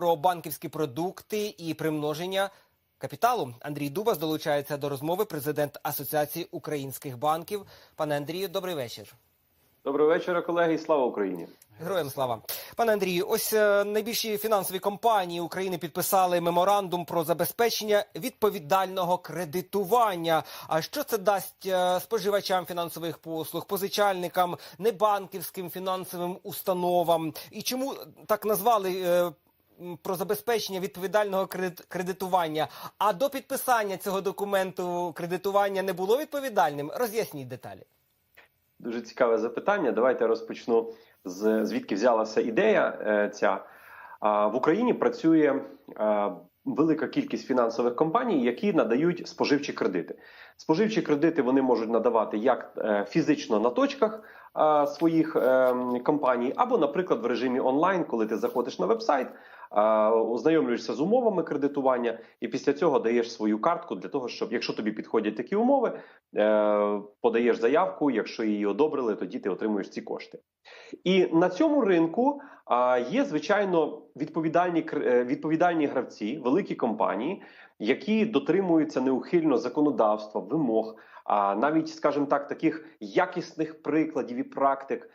про банківські продукти і примноження капіталу. Андрій Дубас долучається до розмови. Президент Асоціації українських банків. Пане Андрію, добрий вечір. Доброго вечора, колеги, і слава Україні. Героям слава, пане Андрію. Ось е, найбільші фінансові компанії України підписали меморандум про забезпечення відповідального кредитування. А що це дасть е, споживачам фінансових послуг, позичальникам, небанківським фінансовим установам? І чому так назвали? Про забезпечення відповідального кредитування. А до підписання цього документу кредитування не було відповідальним. Роз'ясніть деталі. Дуже цікаве запитання. Давайте розпочну з звідки взялася ідея е, ця. В Україні працює е, велика кількість фінансових компаній, які надають споживчі кредити. Споживчі кредити вони можуть надавати як е, фізично на точках своїх е, компаній, або, наприклад, в режимі онлайн, коли ти заходиш на вебсайт, ознайомлюєшся з умовами кредитування, і після цього даєш свою картку для того, щоб, якщо тобі підходять такі умови, е, подаєш заявку. Якщо її одобрили, тоді ти отримуєш ці кошти. І на цьому ринку є звичайно відповідальні е, відповідальні гравці, великі компанії, які дотримуються неухильно законодавства, вимог, а навіть, скажімо так, таких якісних прикладів і практик,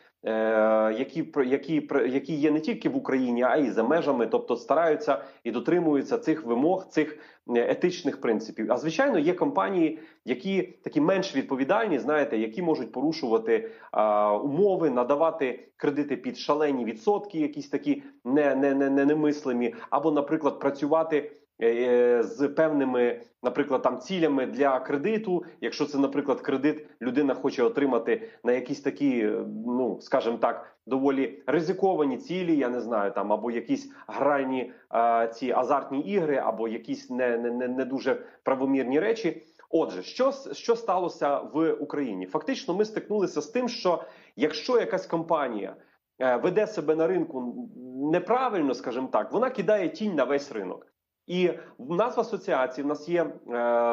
які пр- які пр- які є не тільки в Україні, а й за межами, тобто стараються і дотримуються цих вимог, цих е, етичних принципів. А звичайно, є компанії, які такі менш відповідальні, знаєте, які можуть порушувати а, умови, надавати кредити під шалені відсотки, якісь такі не, не, не, не немислимі, або, наприклад, працювати. Е, З певними, наприклад, там цілями для кредиту, якщо це, наприклад, кредит людина хоче отримати на якісь такі, е, ну скажімо так, доволі ризиковані цілі, я не знаю, там або якісь гральні е, ці азартні ігри, або якісь не, не, не, дуже правомірні речі. Отже, що, що сталося в Україні? Фактично, ми стикнулися з тим, що якщо якась компанія е, веде себе на ринку неправильно, скажімо так, вона кидає тінь на весь ринок. І в нас в асоціації в нас є е,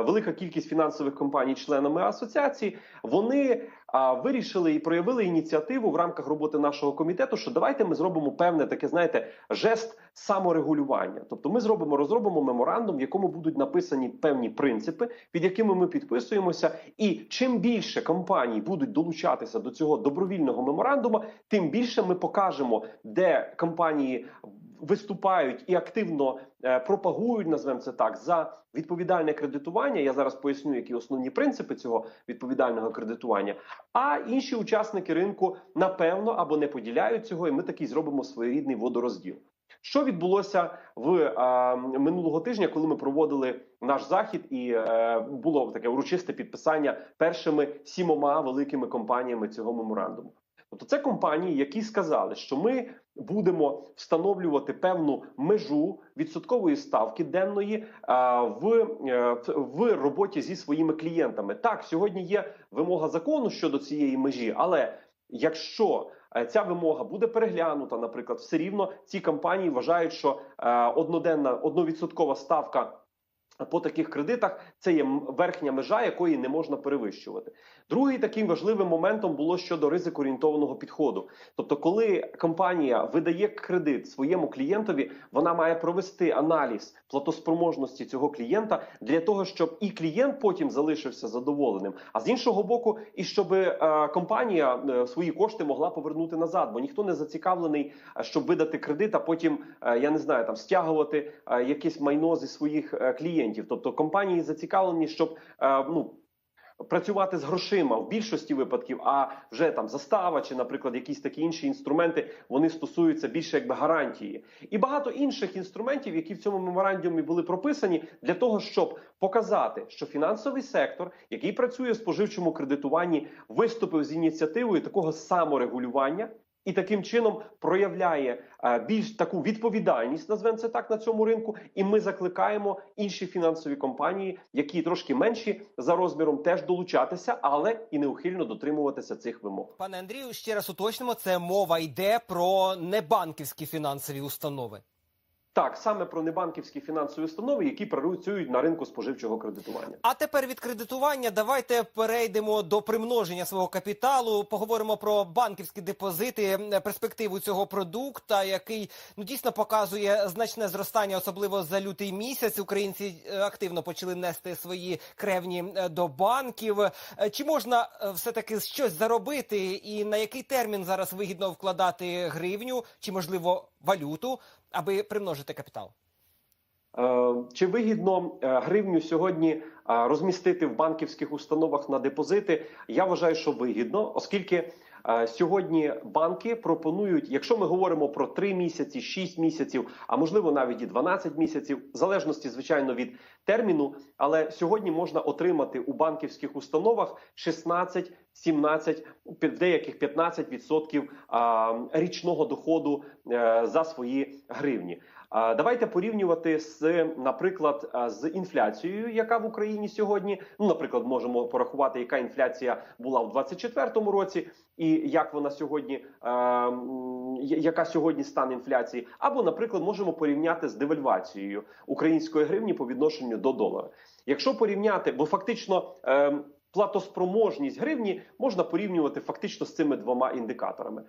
велика кількість фінансових компаній, членами асоціації. Вони а, вирішили і проявили ініціативу в рамках роботи нашого комітету, що давайте ми зробимо певне таке, знаєте, жест саморегулювання. Тобто, ми зробимо розробимо меморандум, в якому будуть написані певні принципи, під якими ми підписуємося. І чим більше компаній будуть долучатися до цього добровільного меморандуму, тим більше ми покажемо, де компанії виступають і активно е, пропагують, назвемо це так, за відповідальне кредитування. Я зараз поясню, які основні принципи цього відповідального кредитування. А інші учасники ринку напевно або не поділяють цього, і ми такий зробимо своєрідний водорозділ. Що відбулося в е, минулого тижня, коли ми проводили наш захід, і е, було таке урочисте підписання першими сімома великими компаніями цього меморандуму? Тобто, це компанії, які сказали, що ми будемо встановлювати певну межу відсоткової ставки денної а, в, е, в роботі зі своїми клієнтами. Так, сьогодні є вимога закону щодо цієї межі, але якщо е, ця вимога буде переглянута, наприклад, все рівно ці компанії вважають, що е, одноденна одновідсоткова ставка. По таких кредитах це є верхня межа, якої не можна перевищувати. Другий таким важливим моментом було щодо ризику орієнтованого підходу. Тобто, коли компанія видає кредит своєму клієнтові, вона має провести аналіз платоспроможності цього клієнта для того, щоб і клієнт потім залишився задоволеним. А з іншого боку, і щоб е, компанія е, свої кошти могла повернути назад, бо ніхто не зацікавлений, е, щоб видати кредит, а потім я не знаю, там стягувати якесь майно зі своїх клієнтів. Тобто компанії зацікавлені, щоб ну. Працювати з грошима в більшості випадків, а вже там застава чи, наприклад, якісь такі інші інструменти вони стосуються більше якби гарантії, і багато інших інструментів, які в цьому меморандумі були прописані, для того, щоб показати, що фінансовий сектор, який працює в споживчому кредитуванні, виступив з ініціативою такого саморегулювання. І таким чином проявляє е, більш таку відповідальність, назвемо це так на цьому ринку. І ми закликаємо інші фінансові компанії, які трошки менші за розміром, теж долучатися, але і неухильно дотримуватися цих вимог. Пане Андрію, ще раз уточнимо, це мова йде про небанківські фінансові установи. Так, саме про небанківські фінансові установи, які працюють на ринку споживчого кредитування. А тепер від кредитування давайте перейдемо до примноження свого капіталу. Поговоримо про банківські депозити, е, перспективу цього продукта, який ну дійсно показує значне зростання, особливо за лютий місяць. Українці е, активно почали нести свої кревні е, до банків. Чи можна все таки щось заробити, і на який термін зараз вигідно вкладати гривню чи можливо валюту, аби примножити капітал? Е, Чи вигідно е, гривню сьогодні е, розмістити в банківських установах на депозити? Я вважаю, що вигідно, оскільки сьогодні банки пропонують, якщо ми говоримо про 3 місяці, 6 місяців, а можливо навіть і 12 місяців, в залежності звичайно від терміну, але сьогодні можна отримати у банківських установах 16, 17, в деяких 15% річного доходу е, за свої гривні. Давайте порівнювати з, наприклад, з інфляцією, яка в Україні сьогодні. Ну, наприклад, можемо порахувати, яка інфляція була в 2024 році, і як вона сьогодні, яка сьогодні стан інфляції, або, наприклад, можемо порівняти з девальвацією української гривні по відношенню до долара. Якщо порівняти, бо фактично. Е, Платоспроможність гривні можна порівнювати фактично з цими двома індикаторами.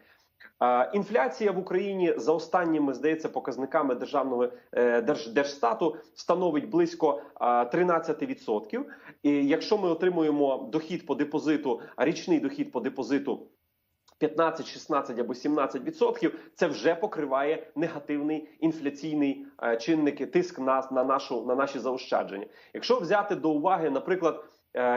Інфляція в Україні за останніми здається показниками державного е, держ, держстату становить близько е, 13%. І якщо ми отримуємо дохід по депозиту, річний дохід по депозиту. 15, 16 або 17 відсотків це вже покриває негативний інфляційний е, чинник, тиск на, на нашу на наші заощадження. Якщо взяти до уваги, наприклад,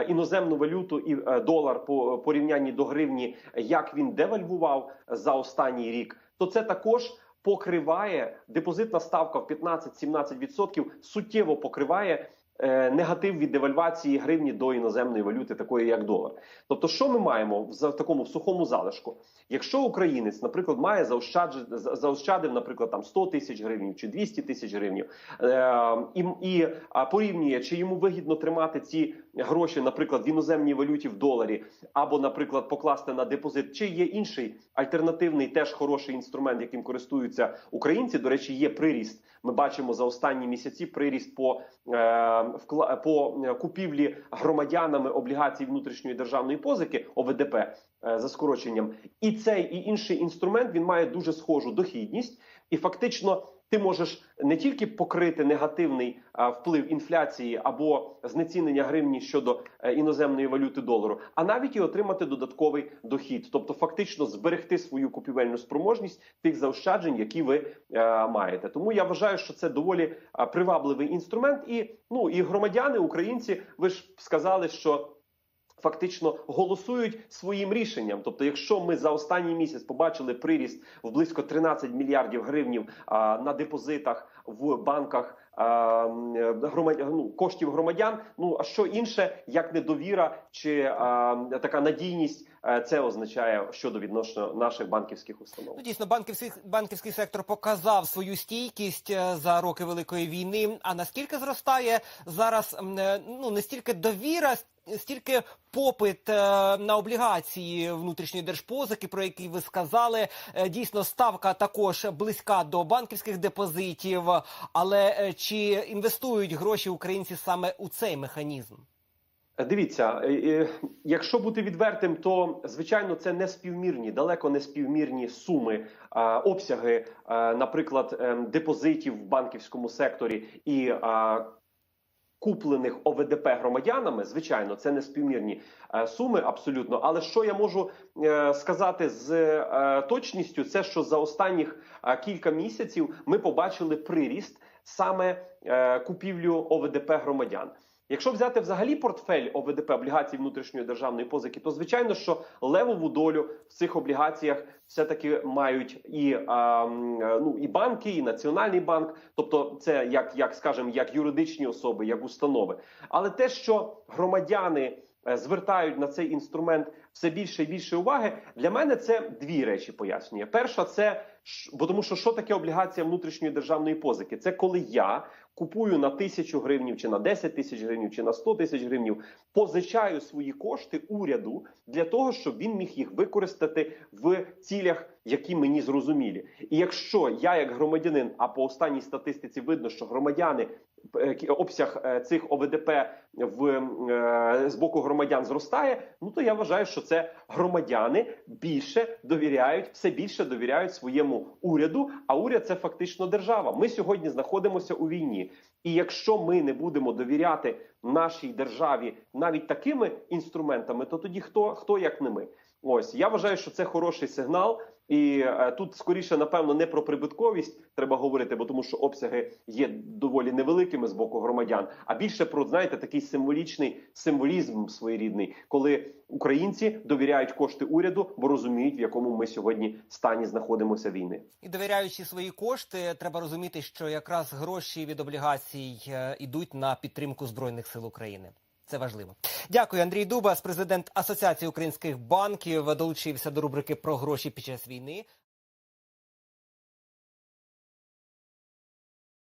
іноземну валюту і е, долар по порівнянні до гривні, як він девальвував за останній рік, то це також покриває депозитна ставка в 15-17% суттєво покриває. Е, Негатив від девальвації гривні до іноземної валюти, такої як долар. Тобто, що ми маємо в такому в сухому залишку? Якщо українець, наприклад, має заощаджив, заощадив, наприклад, там 100 тисяч гривень чи 200 тисяч гривень, е, і, і порівнює, чи йому вигідно тримати ці гроші, наприклад, в іноземній валюті в доларі, або, наприклад, покласти на депозит, чи є інший альтернативний, теж хороший інструмент, яким користуються українці. До речі, є приріст. Ми бачимо за останні місяці приріст по, е, по купівлі громадянами облігацій внутрішньої державної позики ОВДП е, за скороченням. І цей і інший інструмент він має дуже схожу дохідність, і фактично ти можеш не тільки покрити негативний вплив інфляції або знецінення гривні щодо е, іноземної валюти долару, а навіть і отримати додатковий дохід, тобто фактично зберегти свою купівельну спроможність тих заощаджень, які ви е, маєте. Тому я вважаю, що це доволі а, привабливий інструмент, і ну і громадяни, українці, ви ж сказали, що. Фактично голосують своїм рішенням. Тобто, якщо ми за останній місяць побачили приріст в близько 13 мільярдів гривнів на депозитах в банках а, м, громад... ну, коштів громадян. Ну а що інше, як недовіра чи а, така надійність, е, це означає щодо відносно наших банківських установ. Ну, дійсно, банківський банківський сектор показав свою стійкість е, за роки великої війни. А наскільки зростає зараз е, ну не стільки довіра, стільки попит на облігації внутрішньої держпозики, про які ви сказали. Дійсно, ставка також близька до банківських депозитів. Але е, чи інвестують гроші українці саме у цей механізм? Дивіться, е, е, якщо бути відвертим, то звичайно це не співмірні, далеко не співмірні суми, обсяги, наприклад, депозитів в банківському секторі і куплених ОВДП громадянами. Звичайно, це не співмірні е, суми абсолютно. Але що я можу е, сказати з е, точністю, це що за останніх е, кілька місяців ми побачили приріст саме е, купівлю ОВДП громадян. Якщо взяти взагалі портфель ОВДП облігацій внутрішньої державної позики, то звичайно, що левову долю в цих облігаціях все таки мають і а, е, ну і банки, і національний банк, тобто це як, як скажемо, як юридичні особи, як установи. Але те, що громадяни е, звертають на цей інструмент все більше і більше уваги. Для мене це дві речі пояснює. Перша це бо тому, що що таке облігація внутрішньої державної позики? Це коли я купую на тисячу гривнів, чи на 10 тисяч гривнів, чи на 100 тисяч гривнів, позичаю свої кошти уряду для того, щоб він міг їх використати в цілях, які мені зрозумілі. І якщо я, як громадянин, а по останній статистиці видно, що громадяни е, обсяг е, цих ОВДП в е, з боку громадян зростає, ну то я вважаю, що це громадяни більше довіряють, все більше довіряють своєму уряду. А уряд це фактично держава. Ми сьогодні знаходимося у війні. І якщо ми не будемо довіряти нашій державі навіть такими інструментами, то тоді хто хто як не ми? Ось я вважаю, що це хороший сигнал. І е, тут скоріше, напевно, не про прибутковість треба говорити, бо тому що обсяги є доволі невеликими з боку громадян, а більше про знаєте такий символічний символізм своєрідний, коли українці довіряють кошти уряду, бо розуміють, в якому ми сьогодні стані знаходимося війни. І довіряючи свої кошти, треба розуміти, що якраз гроші від облігацій е, ідуть на підтримку збройних сил України. Це важливо. Дякую, Андрій Дубас, президент Асоціації українських банків, долучився до рубрики про гроші під час війни.